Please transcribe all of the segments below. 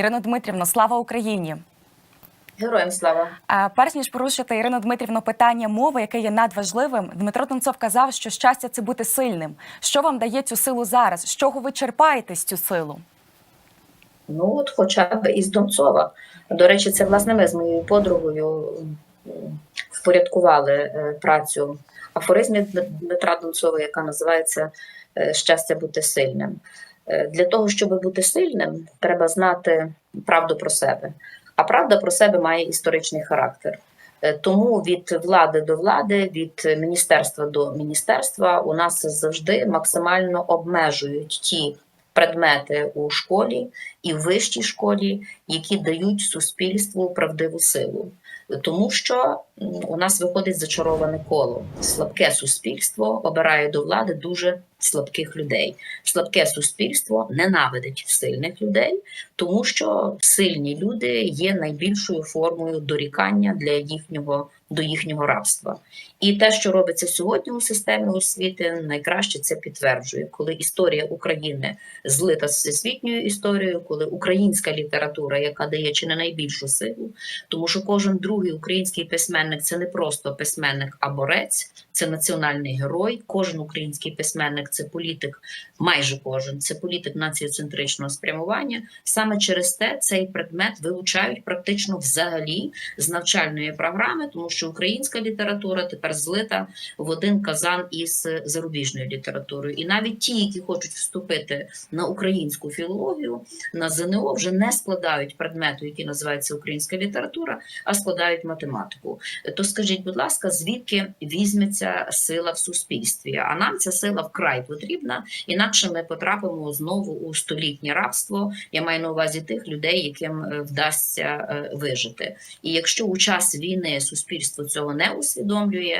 Ірино Дмитрівно, слава Україні! Героям слава. А, Перш ніж порушити Ірино Дмитрівно питання мови, яке є надважливим, Дмитро Тонцов казав, що щастя це бути сильним. Що вам дає цю силу зараз? З чого ви черпаєтесь цю силу? Ну от хоча б із Донцова. До речі, це власне ми з моєю подругою впорядкували е, працю афоризмів Дмитра Донцова, яка називається е, Щастя бути сильним. Е, Для того, щоб бути сильним, треба знати правду про себе. А правда про себе має історичний характер. Е, Тому від влади до влади, від міністерства до міністерства у нас завжди максимально обмежують ті предмети у школі і в вищій школі, які дають суспільству правдиву силу. Тому що у нас виходить зачароване коло. Слабке суспільство обирає до влади дуже слабких людей. Слабке суспільство ненавидить сильних людей, тому що сильні люди є найбільшою формою дорікання для їхнього до їхнього рабства. І те, що робиться сьогодні у системі освіти, найкраще це підтверджує, коли історія України злита з всесвітньою історією, коли українська література, яка дає чи не найбільшу силу, тому що кожен другий український письменник це не просто письменник, а борець, це національний герой. Кожен український письменник це політик, майже кожен це політик націоцентричного спрямування. Саме через те цей предмет вилучають практично взагалі з навчальної програми, тому що українська література тепер злита в один казан із зарубіжною літературою. І навіть ті, які хочуть вступити на українську філологію, на ЗНО вже не складають предмету, який називається українська література, а складають математику. То скажіть, будь ласка, звідки візьметься сила в суспільстві? А нам ця сила вкрай потрібна, інакше ми потрапимо знову у столітнє рабство. Я маю на увазі тих людей, яким е, вдасться е, вижити. І якщо у час війни суспільство цього не усвідомлює,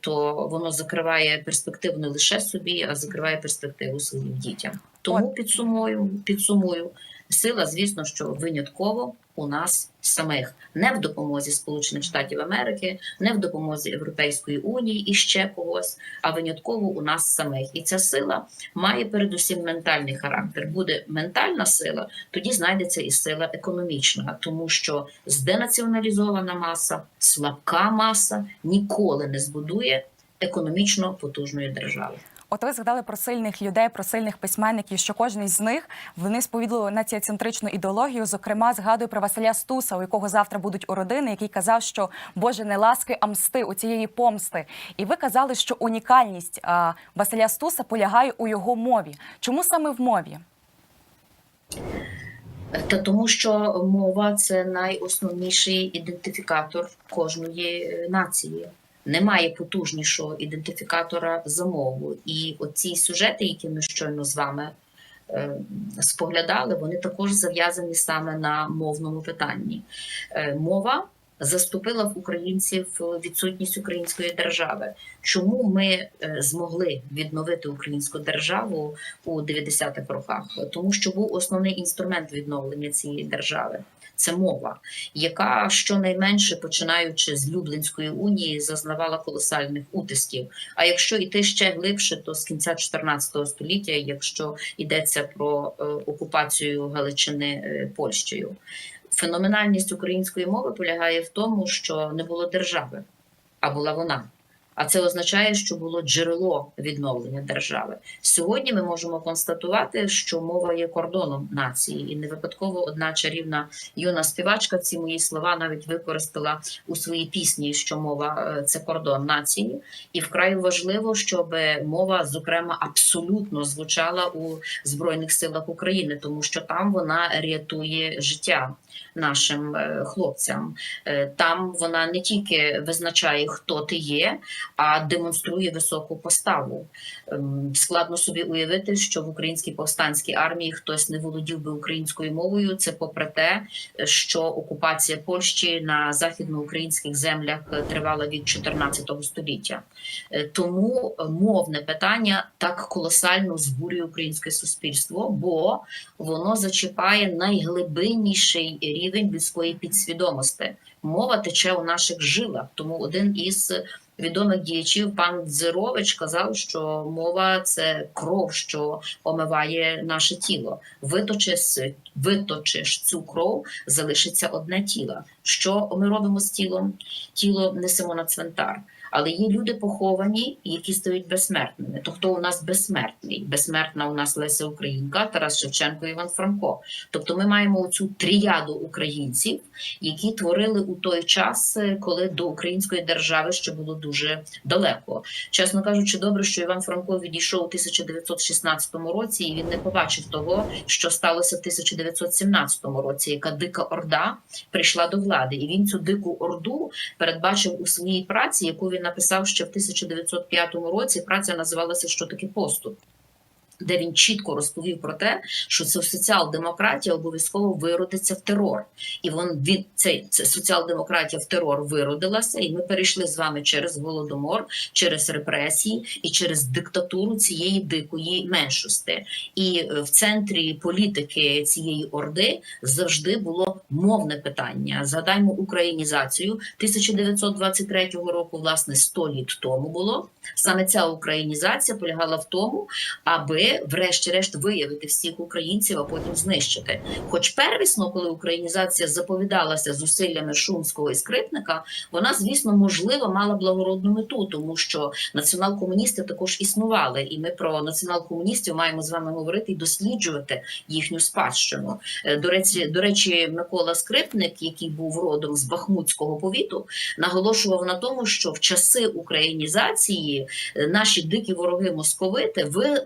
то воно закриває перспективу не лише собі, а закриває перспективу своїм дітям. Тому підсумую, підсумую, сила, звісно, що винятково у нас самих не в допомозі Сполучених Штатів Америки, не в допомозі Європейської унії і ще когось, а винятково у нас самих. І ця сила має передусім ментальний характер. Буде ментальна сила, тоді знайдеться і сила економічна, тому що зденаціоналізована маса, слабка маса ніколи не збудує економічно потужної держави. От ви згадали про сильних людей, про сильних письменників, що кожен із них вони сповідували націоцентричну ідеологію. Зокрема, згадую про Василя Стуса, у якого завтра будуть у родини, який казав, що Боже не ласки, а мсти у цієї помсти. І ви казали, що унікальність а, Василя Стуса полягає у його мові. Чому саме в мові? Та тому, що мова це найосновніший ідентифікатор кожної е, нації. Немає потужнішого ідентифікатора за мову. І оці сюжети, які ми щойно з вами е, споглядали, вони також зав'язані саме на мовному питанні. Е, мова заступила в українців відсутність української держави. Чому ми е, змогли відновити українську державу у 90-х роках? Тому що був основний інструмент відновлення цієї держави. Це мова, яка щонайменше починаючи з Люблінської унії зазнавала колосальних утисків. А якщо йти ще глибше, то з кінця 14 століття, якщо йдеться про е, окупацію Галичини е, Польщею, феноменальність української мови полягає в тому, що не було держави, а була вона. А це означає, що було джерело відновлення держави. Сьогодні ми можемо констатувати, що мова є кордоном нації, і не випадково одна чарівна юна співачка ці мої слова навіть використала у своїй пісні, що мова е, це кордон нації, і вкрай важливо, щоб мова, зокрема, абсолютно звучала у збройних силах України, тому що там вона рятує життя нашим е, хлопцям. Е, Там вона не тільки визначає, хто ти є, а демонструє високу поставу. Ем, Складно собі уявити, що в українській повстанській армії хтось не володів би українською мовою. Це попри те, що окупація Польщі на західноукраїнських землях тривала від 14 століття. Е, Тому мовне питання так колосально збурює українське суспільство, бо воно зачіпає найглибинніший рівень людської підсвідомості. Мова тече у наших жилах, тому один із відомих діячів пан Дзирович казав, що мова це кров, що омиває наше тіло. Виточиш, виточиш цю кров, залишиться одне тіло. Що ми робимо з тілом? Тіло несемо на цвинтар. Але є люди поховані, які стають безсмертними. То хто у нас безсмертний? Безсмертна у нас Леся Українка, Тарас Шевченко, Іван Франко. Тобто ми маємо цю тріяду українців, які творили у той час, е, коли до української держави ще було дуже далеко. Чесно кажучи, добре, що Іван Франко відійшов у 1916 році, і він не побачив того, що сталося в 1917 році, яка дика орда прийшла до влади, і він цю дику орду передбачив у своїй праці, яку він написав ще в 1905 році. Праця називалася Що таке поступ. Де він чітко розповів про те, що це соціал-демократія обов'язково виродиться в терор, і він, він цей це соціал-демократія в терор виродилася, і ми перейшли з вами через голодомор, через репресії і через диктатуру цієї дикої меншості. І е, в центрі політики цієї орди завжди було мовне питання. Згадаймо українізацію 1923 року, власне, 100 літ тому було. Саме ця українізація полягала в тому, аби врешті-решт виявити всіх українців, а потім знищити. Хоч первісно, коли українізація заповідалася зусиллями Шумського і Скрипника, вона, звісно, можливо, мала благородну мету, тому що націонал-комуністи також існували, і ми про націонал-комуністів маємо з вами говорити і досліджувати їхню спадщину. Е, До речі, до речі, Микола Скрипник, який був родом з Бахмутського повіту, наголошував на тому, що в часи українізації е, наші дикі вороги московити ви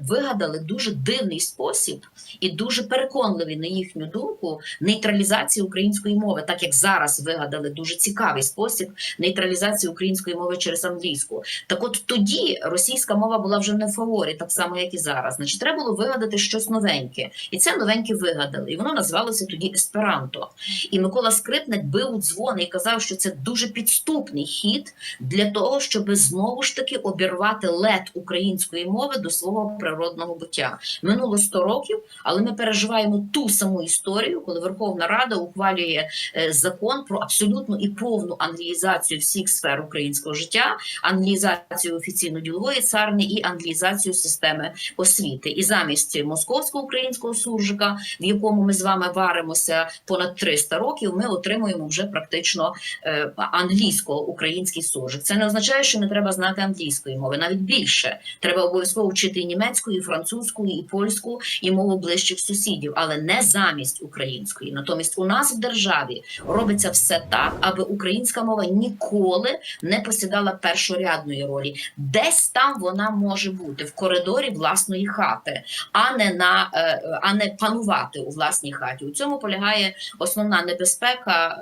вигадали дуже дивний спосіб і дуже переконливий на їхню думку нейтралізації української мови, так як зараз вигадали дуже цікавий спосіб нейтралізації української мови через англійську. Так от тоді російська мова була вже не в фаворі, так само як і зараз. Значить, треба було вигадати щось новеньке, і це новеньке вигадали. І воно називалося тоді есперанто. І Микола Скрипник бив у дзвони і казав, що це дуже підступний хід для того, щоб знову ж таки обірвати лед української мови до свого природного буття. Минуло 100 років, але ми переживаємо ту саму історію, коли Верховна Рада ухвалює е, закон про абсолютну і повну англіїзацію всіх сфер українського життя, англіїзацію офіційно-ділової царни і англіїзацію системи освіти. І замість московського українського суржика, в якому ми з вами варимося понад 300 років, ми отримуємо вже практично е, англійсько-український суржик. Це не означає, що не треба знати англійської мови, навіть більше треба обов'язково вчити і німецьку, і французьку, і польську, і мову ближчих сусідів, але не замість української. Натомість у нас в державі робиться все так, аби українська мова ніколи не посідала першорядної ролі. Десь там вона може бути в коридорі власної хати, а не на е, а не панувати у власній хаті. У цьому полягає основна небезпека.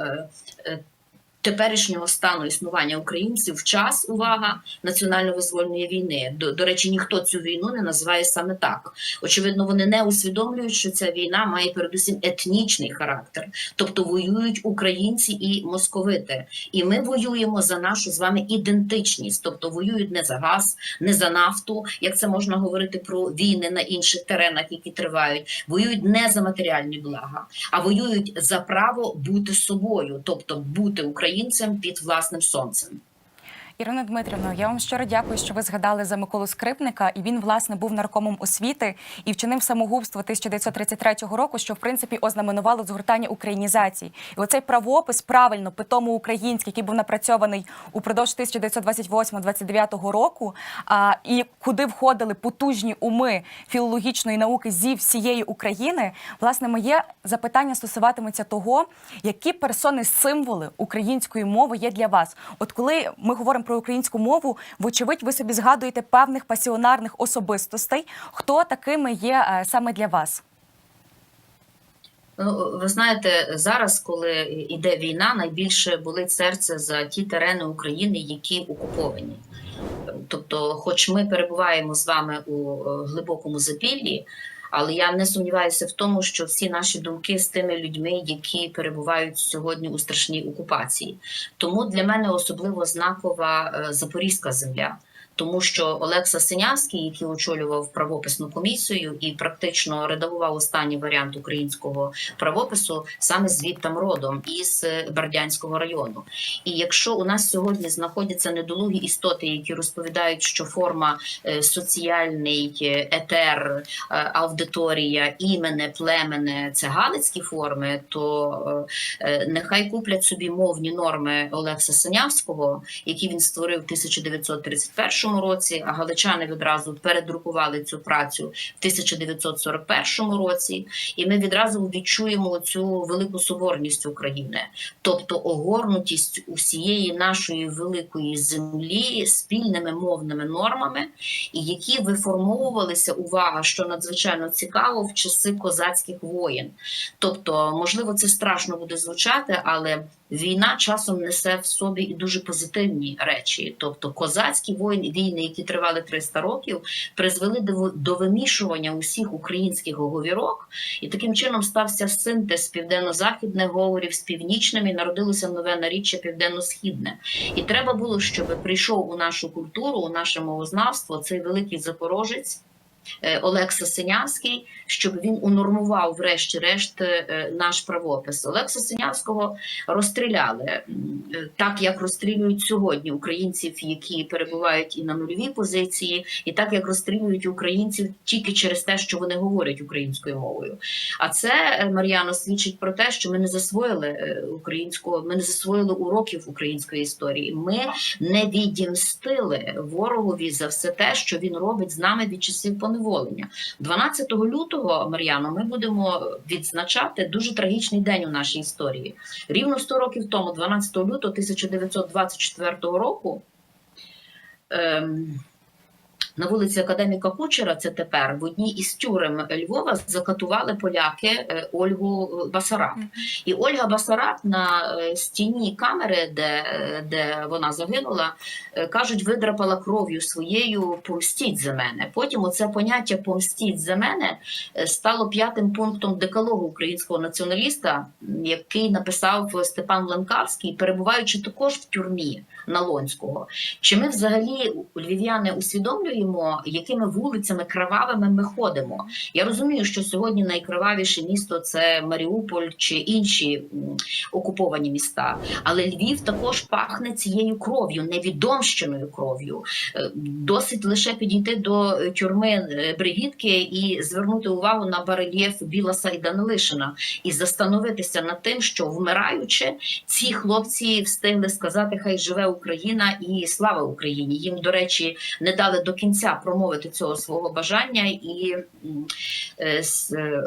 Теперішнього стану існування українців в час увага національно-визвольної війни. До, до речі, ніхто цю війну не називає саме так. Очевидно, вони не усвідомлюють, що ця війна має передусім етнічний характер, тобто воюють українці і московити. І ми воюємо за нашу з вами ідентичність, тобто воюють не за газ, не за нафту, як це можна говорити про війни на інших теренах, які тривають. Воюють не за матеріальні блага, а воюють за право бути собою, тобто бути українцем під власним сонцем. Ірина Дмитрівна, я вам щиро дякую, що ви згадали за Миколу Скрипника. І він, власне, був наркомом освіти і вчинив самогубство 1933 року, що в принципі ознаменувало згортання українізації. І оцей правопис правильно питому український, який був напрацьований упродовж 1928-29 року, а, і куди входили потужні уми філологічної науки зі всієї України. Власне, моє запитання стосуватиметься того, які персони символи української мови є для вас. От коли ми говоримо про українську мову, вочевидь, ви собі згадуєте певних пасіонарних особистостей. Хто такими є е, саме для вас? Ну, ви знаєте, зараз, коли йде війна, найбільше болить серце за ті терени України, які окуповані. Тобто, хоч ми перебуваємо з вами у е, глибокому запіллі, але я не сумніваюся в тому, що всі наші думки з тими людьми, які перебувають сьогодні у страшній окупації. Тому для мене особливо знакова е, запорізька земля тому що Олекса Синявський, який очолював правописну комісію і практично редагував останній варіант українського правопису, саме звідтам родом із е, Бердянського району. І якщо у нас сьогодні знаходяться недолугі істоти, які розповідають, що форма е, соціальний е, етер, аудиторія, імене, племене це галицькі форми, то нехай куплять собі мовні норми Олекса Синявського, які він створив 1931 1941 році, а галичани відразу передрукували цю працю в 1941 році, і ми відразу відчуємо цю велику соборність України, тобто огорнутість усієї нашої великої землі спільними мовними нормами, які виформовувалися увага, що надзвичайно цікаво в часи козацьких воєн. Тобто, можливо, це страшно буде звучати, але війна часом несе в собі і дуже позитивні речі. Тобто, козацькі воїни, війни, які тривали 300 років, призвели до, вимішування усіх українських говірок, і таким чином стався синтез південно-західних говорів з північними, і народилося нове наріччя південно-східне. І треба було, щоб прийшов у нашу культуру, у наше мовознавство цей великий запорожець. Е, Олекса Синявський, щоб він унормував, врешті-решт, е, наш правопис. Олекса Синявського розстріляли е, так, як розстрілюють сьогодні українців, які перебувають і на нульовій позиції, і так як розстрілюють українців тільки через те, що вони говорять українською мовою. А це е, Мар'яно свідчить про те, що ми не засвоїли е, українського, ми не засвоїли уроків української історії. Ми не відімстили ворогові за все те, що він робить з нами від часів поневолення. 12 лютого, Мар'яно, ми будемо відзначати дуже трагічний день у нашій історії. Рівно 100 років тому, 12 лютого 1924 року. Ем, на вулиці Академіка Кучера, це тепер в одній із тюрем Львова закатували поляки е, Ольгу Басараб. І Ольга Басараб на е, стіні камери, де, е, де вона загинула, е, кажуть, видрапала кров'ю своєю помстіть за мене. Потім оце поняття помстіть за мене е, стало п'ятим пунктом декалогу українського націоналіста, який написав Степан Ленкавський, перебуваючи також в тюрмі Налонського. Чи ми взагалі львів'яни усвідомлюємо, якими вулицями кровавими ми ходимо? Я розумію, що сьогодні найкривавіше місто це Маріуполь чи інші окуповані міста, але Львів також пахне цією кров'ю, невідомщеною кров'ю. Е, Досить лише підійти до тюрми е, Бригітки і звернути увагу на барельєф Біласа і Данилишина і застановитися над тим, що вмираючи, ці хлопці встигли сказати Хай живе Україна і слава Україні. Їм, до речі, не дали до кінця промовити цього свого бажання. І е, е,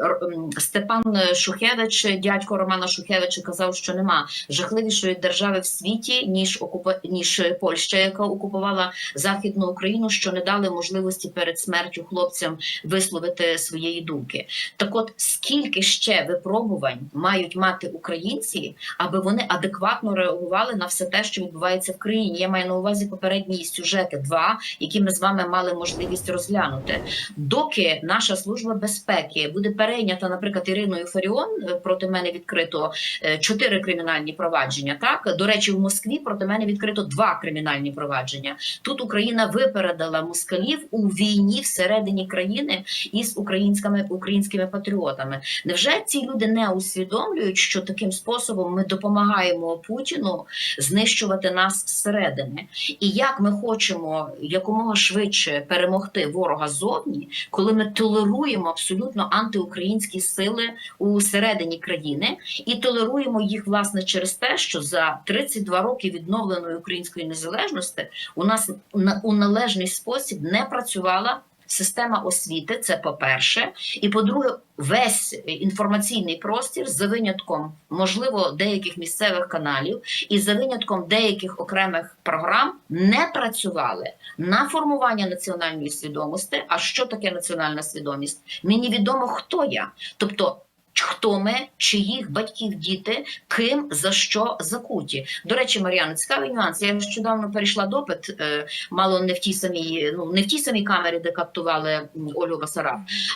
Степан Шухевич, дядько Романа Шухевича, казав, що нема жахливішої держави в світі ніж окупа... ніж Польща, яка окупувала західну Україну, що не дали можливості перед смертю хлопцям висловити своєї думки. Так, от скільки ще випробувань мають мати українці, аби вони адекватно реагували на все те, що відбувається в країні? Я маю на увазі попередні сюжети, два, які ми з вами мали можливість розглянути. Доки наша служба безпеки буде перейнята, наприклад, Іриною Фаріон е, проти мене відкрито е, чотири кримінальні провадження. Так до речі, в Москві проти мене відкрито два кримінальні провадження. Тут Україна випередила москалів у війні всередині країни із українськими українськими патріотами. Невже ці люди не усвідомлюють, що таким способом ми допомагаємо Путіну знищувати нас зсередини? І як ми хочемо якомога швидше перемогти ворога ззовні, коли ми толеруємо абсолютно антиукраїнські сили у середині країни і толеруємо їх власне через те, що за 32 роки відновленої української незалежності у нас на- у належний спосіб не працювала. Система освіти, це по-перше, і по-друге, весь інформаційний простір за винятком, можливо, деяких місцевих каналів і за винятком деяких окремих програм не працювали на формування національної свідомості. А що таке національна свідомість? Мені відомо, хто я, тобто. Хто ми, чиїх батьків діти, ким за що закуті. До речі, Мар'яна, цікавий нюанс. Я нещодавно перейшла допит, е, мало не в тій самій, ну не в тій самій камері, де каптували м, Ольгу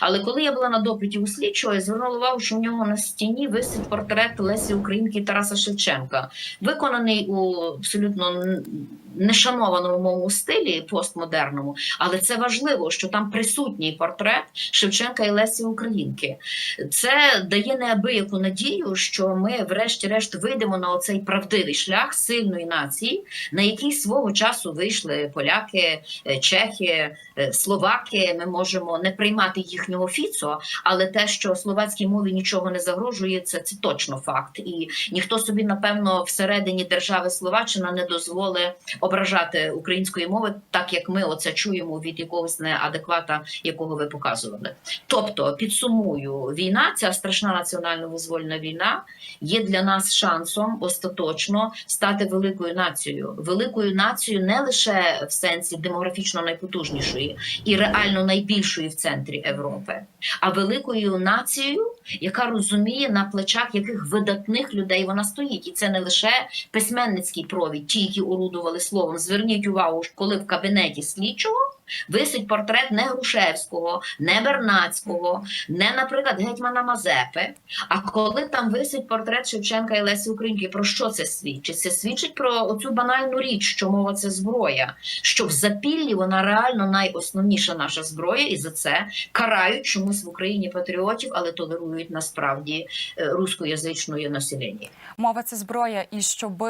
Але коли я була на допиті у слідчого, я звернула увагу, що в нього на стіні висить портрет Лесі Українки Тараса Шевченка, виконаний у абсолютно нешанованому стилі постмодерному, але це важливо, що там присутній портрет Шевченка і Лесі Українки. Це дає неабияку надію, що ми, врешті-решт, вийдемо на оцей правдивий шлях сильної нації, на який свого часу вийшли поляки, е, чехи, е, словаки. Ми можемо не приймати їхнього фіцо, але те, що словацькій мові нічого не загрожує, це, це точно факт. І ніхто собі, напевно, всередині держави Словаччина не дозволить ображати української мови, так як ми оце чуємо від якогось неадеквата, якого ви показували. Тобто, підсумую, війна, ця страшна національно-визвольна війна, є для нас шансом остаточно стати великою нацією. Великою нацією не лише в сенсі демографічно найпотужнішої і реально найбільшої в центрі Європи, а великою нацією, яка розуміє на плечах яких видатних людей вона стоїть, і це не лише письменницький провід, ті, які орудували словом. Зверніть увагу, коли в кабінеті слідчого висить портрет не Грушевського, не Бернацького, не, наприклад, гетьмана Мазепи. А коли там висить портрет Шевченка і Лесі Українки, про що це свідчить? Це свідчить про оцю банальну річ, що мова це зброя, що в запіллі вона реально найосновніша наша зброя, і за це карають чомусь в Україні патріотів, але толерують насправді е, рускоязичної населення. Мова це зброя, і щоб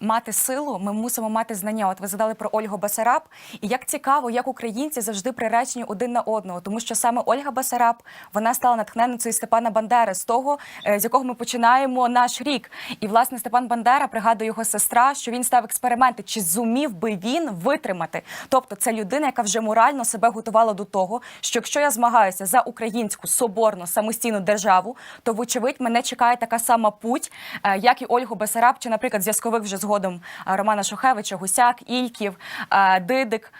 мати силу, ми мусимо мати знання. От ви задали про Ольгу Басараб. І як цікаво, як українці завжди приречені один на одного, тому що саме Ольга Басараб вона стала натхненницею Степана Бандери з того, е, з якого ми починаємо наш рік. І власне Степан Бандера пригадує його сестра, що він став експерименти, чи зумів би він витримати. Тобто, це людина, яка вже морально себе готувала до того, що якщо я змагаюся за українську соборну самостійну державу, то вочевидь мене чекає така сама путь, е, як і Ольгу Бесараб, чи, наприклад, зв'язкових вже згодом е, Романа Шухевича, Гусяк, Ільків, Дидик.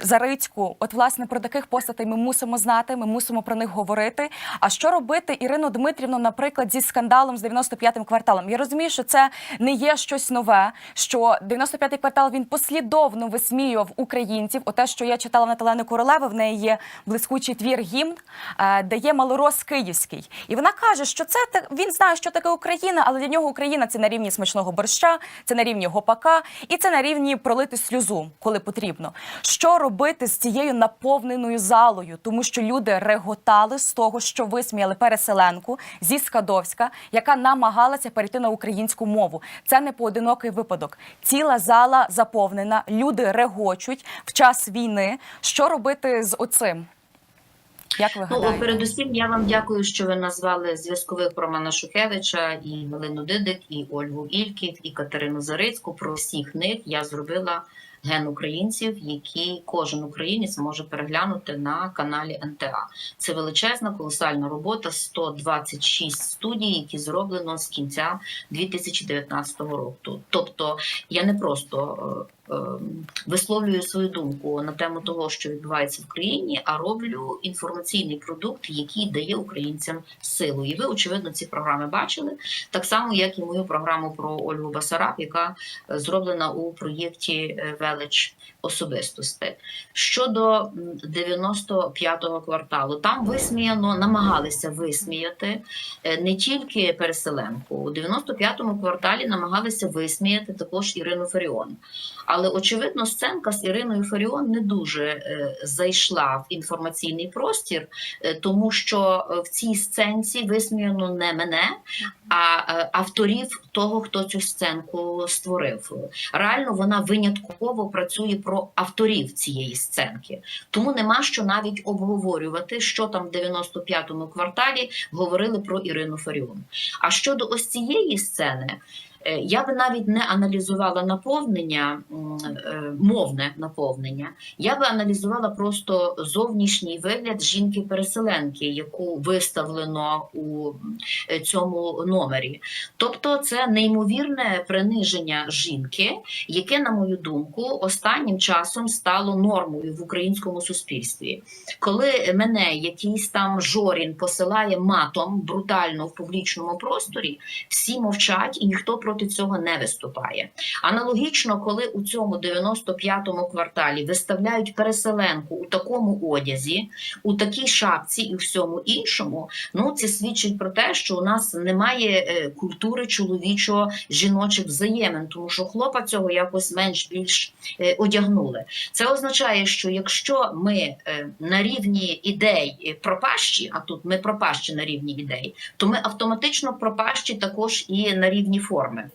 Зарицьку, от власне про таких постатей ми мусимо знати, ми мусимо про них говорити. А що робити Ірину Дмитрівну, наприклад, зі скандалом з 95-м кварталом? Я розумію, що це не є щось нове. Що 95-й квартал він послідовно висміював українців. Оте, що я читала на Талени Королеви, в неї є блискучий твір гімн, е, де є малорос київський, і вона каже, що це. Він знає, що таке Україна, але для нього Україна це на рівні смачного борща, це на рівні гопака, і це на рівні пролити сльозу, коли потрібно. Що робити з цією наповненою залою, тому що люди реготали з того, що висміяли переселенку зі Скадовська, яка намагалася перейти на українську мову. Це не поодинокий випадок. Ціла зала заповнена, люди регочуть в час війни. Що робити з оцим? Як ви Ну, передусім, я вам дякую, що ви назвали зв'язкових Романа Шухевича, і Галину Дидик, і Ольгу Ільків, і Катерину Зарицьку. Про всіх них я зробила ген українців, які кожен українець може переглянути на каналі НТА. Це величезна колосальна робота, 126 студій, які зроблено з кінця 2019 року. Тобто я не просто е, висловлюю свою думку на тему того, що відбувається в країні, а роблю інформаційний продукт, який дає українцям силу. І ви, очевидно, ці програми бачили так само, як і мою програму про Ольгу Басараб, яка е, зроблена у проєкті е, Велич особистостей. Щодо 95-го кварталу, там висміяно, намагалися висміяти е, не тільки переселенку. У 95-му кварталі намагалися висміяти також Ірину Фаріон. Але очевидно, сценка з Іриною Фаріон не дуже е, зайшла в інформаційний простір, е, тому що е, в цій сценці висміяно не мене, а авторів того, хто цю сценку створив. Реально вона винятково працює про авторів цієї сценки. Тому нема що навіть обговорювати, що там в 95-му кварталі говорили про Ірину Фаріон. А щодо ось цієї сцени. Е, Я би навіть не аналізувала наповнення, е, мовне наповнення. Я би аналізувала просто зовнішній вигляд жінки-переселенки, яку виставлено у е, цьому номері. Тобто, це неймовірне приниження жінки, яке, на мою думку, останнім часом стало нормою в українському суспільстві. Коли мене якийсь там жорін посилає матом брутально в публічному просторі, всі мовчать і ніхто проти проти цього не виступає. Аналогічно, коли у цьому 95-му кварталі виставляють переселенку у такому одязі, у такій шапці і всьому іншому, ну це свідчить про те, що у нас немає е, культури чоловічо жіночих взаємин, тому що хлопа цього якось менш більш е, одягнули. Це означає, що якщо ми е, на рівні ідей пропащі, а тут ми пропащі на рівні ідей, то ми автоматично пропащі також і на рівні форми.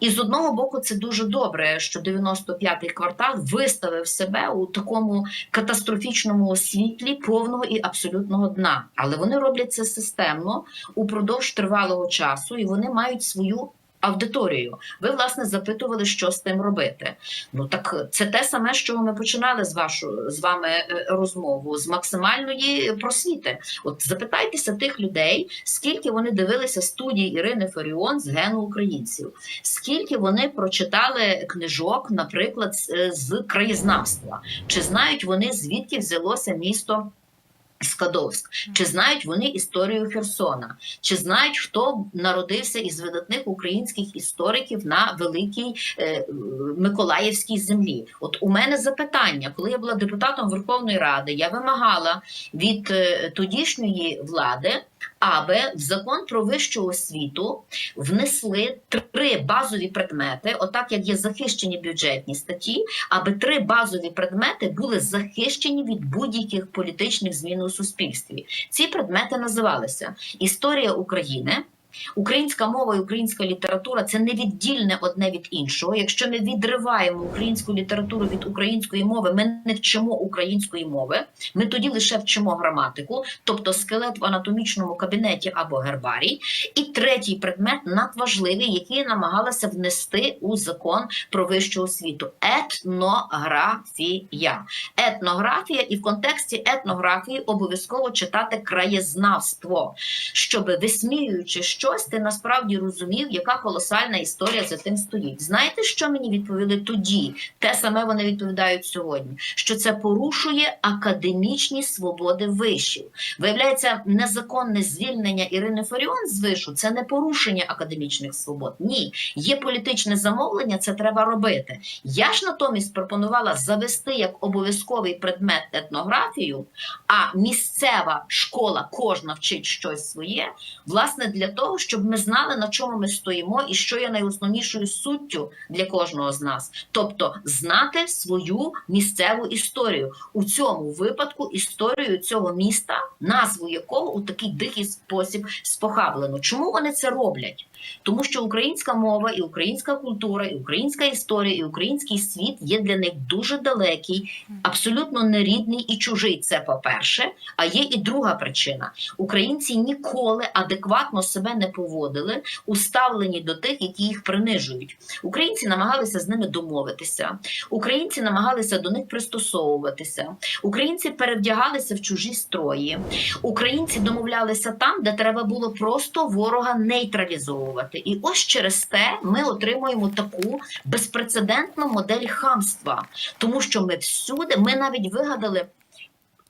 І з одного боку, це дуже добре, що 95-й квартал виставив себе у такому катастрофічному світлі повного і абсолютного дна. Але вони роблять це системно упродовж тривалого часу, і вони мають свою. Аудиторію, ви власне запитували, що з тим робити. Ну так це те саме, чого ми починали з вашу з вами е, розмову з максимальної просвіти. От запитайтеся тих людей, скільки вони дивилися студії Ірини Фаріон з гену українців, скільки вони прочитали книжок, наприклад, з краєзнавства, чи знають вони звідки взялося місто. Скадовськ, чи знають вони історію Херсона, чи знають, хто народився із видатних українських істориків на великій е, Миколаївській землі? От у мене запитання, коли я була депутатом Верховної Ради, я вимагала від е, тодішньої влади, аби в закон про вищу освіту внесли три базові предмети, отак як є захищені бюджетні статті, аби три базові предмети були захищені від будь-яких політичних змін у суспільстві. Ці предмети називалися Історія України. Українська мова і українська література це невіддільне одне від іншого. Якщо ми відриваємо українську літературу від української мови, ми не вчимо української мови. Ми тоді лише вчимо граматику, тобто скелет в анатомічному кабінеті або гербарій. І третій предмет надважливий, який намагалася внести у закон про вищу освіту етнографія. Етнографія, і в контексті етнографії обов'язково читати краєзнавство, щоб висміюючи щось, ти насправді розумів, яка колосальна історія за тим стоїть. Знаєте, що мені відповіли тоді? Те саме вони відповідають сьогодні: що це порушує академічні свободи вишів. Виявляється, незаконне звільнення Ірини Фаріон з вишу це не порушення академічних свобод. Ні, є політичне замовлення, це треба робити. Я ж натомість пропонувала завести як обов'язковий предмет етнографію, а місцева школа кожна вчить щось своє, власне, для того, щоб ми знали, на чому ми стоїмо, і що є найосновнішою суттю для кожного з нас, тобто знати свою місцеву історію у цьому випадку історію цього міста, назву якого у такий дикий спосіб спохаблено. Чому вони це роблять? Тому що українська мова, і українська культура, і українська історія, і український світ є для них дуже далекий, абсолютно нерідний і чужий. Це по-перше. А є і друга причина: українці ніколи адекватно себе не поводили у ставленні до тих, які їх принижують. Українці намагалися з ними домовитися, українці намагалися до них пристосовуватися, українці перевдягалися в чужі строї, українці домовлялися там, де треба було просто ворога нейтралізовувати. І ось через те ми отримуємо таку безпрецедентну модель хамства, тому що ми всюди, ми навіть вигадали.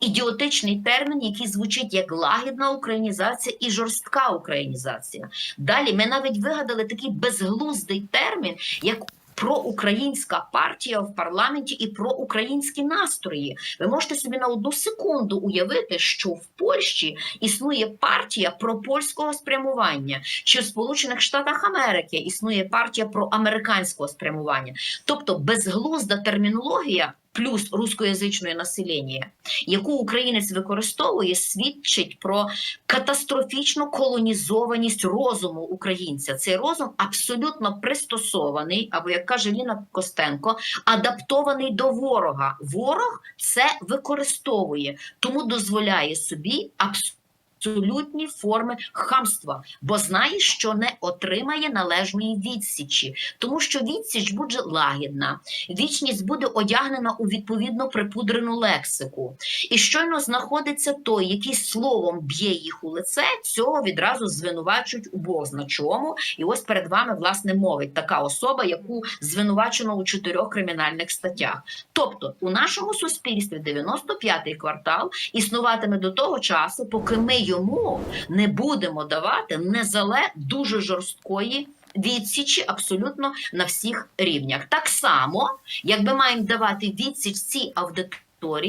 Ідіотичний термін, який звучить як лагідна українізація і жорстка українізація. Далі ми навіть вигадали такий безглуздий термін, як проукраїнська партія в парламенті і проукраїнські настрої. Ви можете собі на одну секунду уявити, що в Польщі існує партія пропольського спрямування, чи в Сполучених Штатах Америки існує партія проамериканського спрямування, тобто безглузда термінологія. Плюс рускоязичне населення, яку українець використовує, свідчить про катастрофічну колонізованість розуму українця. Цей розум абсолютно пристосований, або як каже Ліна Костенко, адаптований до ворога. Ворог це використовує, тому дозволяє собі абсолютно. Абсолютні форми хамства, бо знає, що не отримає належної відсічі, тому що відсіч буде лагідна, вічність буде одягнена у відповідно припудрену лексику. І щойно знаходиться той, який словом б'є їх у лице, цього відразу звинувачують у Бог зна чому. І ось перед вами власне мовить така особа, яку звинувачено у чотирьох кримінальних статтях. Тобто, у нашому суспільстві 95-й квартал існуватиме до того часу, поки ми йому не будемо давати незале дуже жорсткої відсічі абсолютно на всіх рівнях. Так само, якби маємо давати відсіч цій аудиторії,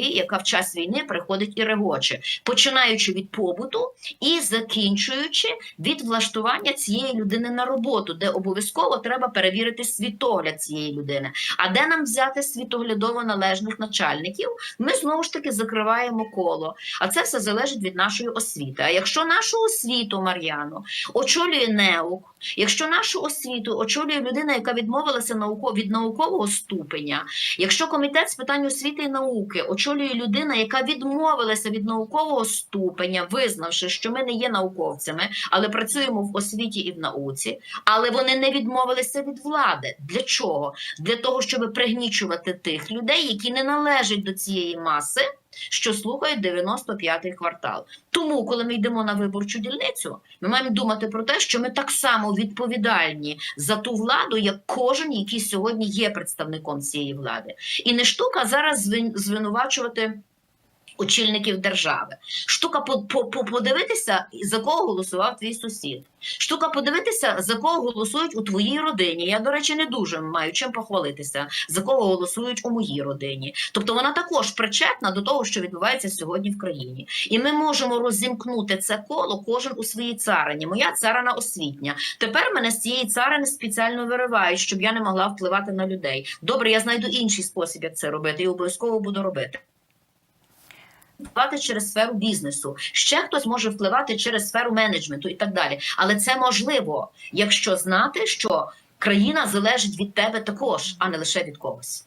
яка в час війни приходить і регоче, починаючи від побуту і закінчуючи від влаштування цієї людини на роботу, де обов'язково треба перевірити світогляд цієї людини. А де нам взяти світоглядово належних начальників? Ми знову ж таки закриваємо коло. А це все залежить від нашої освіти. А якщо нашу освіту, Мар'яно, очолює неук, якщо нашу освіту очолює людина, яка відмовилася від наукового ступеня, якщо комітет з питань освіти і науки очолює людина, яка відмовилася від наукового ступеня, визнавши, що ми не є науковцями, але працюємо в освіті і в науці, але вони не відмовилися від влади. Для чого? Для того, щоб пригнічувати тих людей, які не належать до цієї маси, що слухають 95-й квартал. Тому, коли ми йдемо на виборчу дільницю, ми маємо думати про те, що ми так само відповідальні за ту владу, як кожен, який сьогодні є представником цієї влади. І не штука зараз звин- звинувачувати. Очільників держави. Штука по, по, по- подивитися, за кого голосував твій сусід. Штука подивитися, за кого голосують у твоїй родині. Я, до речі, не дуже маю чим похвалитися, за кого голосують у моїй родині. Тобто вона також причетна до того, що відбувається сьогодні в країні. І ми можемо розімкнути це коло кожен у своїй царині. Моя царина освітня. Тепер мене з цієї царини спеціально виривають, щоб я не могла впливати на людей. Добре, я знайду інший спосіб, як це робити, і обов'язково буду робити. Впливати через сферу бізнесу, ще хтось може впливати через сферу менеджменту і так далі. Але це можливо, якщо знати, що країна залежить від тебе також, а не лише від когось.